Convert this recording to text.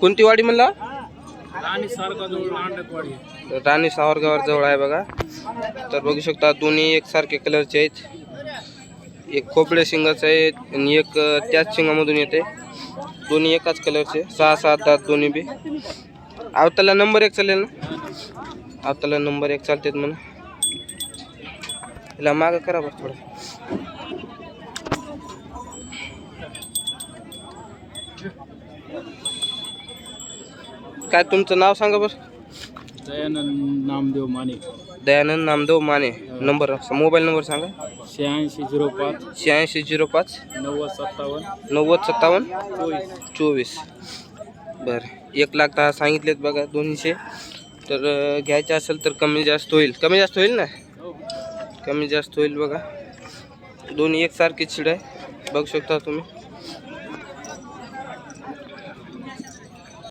कोणती वाडी म्हणला? राणी सावरगावर जवळ आहे बघा. तर बघू शकता दोन्ही एकसारखे कलरचे आहेत. एक खोपडे शिंगाचं आहे आणि एक त्याच शिंगामधून येते. दोन्ही एकाच कलरचे सहा सात दात दोन्ही बी. आवताला नंबर एक चालेल ना? आवताला नंबर एक चालतेत म्हणा हिला मागं करा बरं थोडं. काय तुमचं नाव सांगा बरं? Dayanand Namdev Mane. Dayanand Namdev Mane. Number mobile number सांगा. शहाऐंशी झिरो पाच. शहाऐंशी झिरो पाच. नव्वद सत्तावन्न. नव्वद सत्तावन्न. चोवीस. चोवीस. बरं. एक लाख दहा सांगितलेत बघा दोनशे. तर अं, घ्यायचे असेल तर कमी जास्त होईल. कमी जास्त होईल ना? कमी जास्त होईल बघा. दोन्ही एकसारखी छिड आहे. बघू शकता तुम्ही.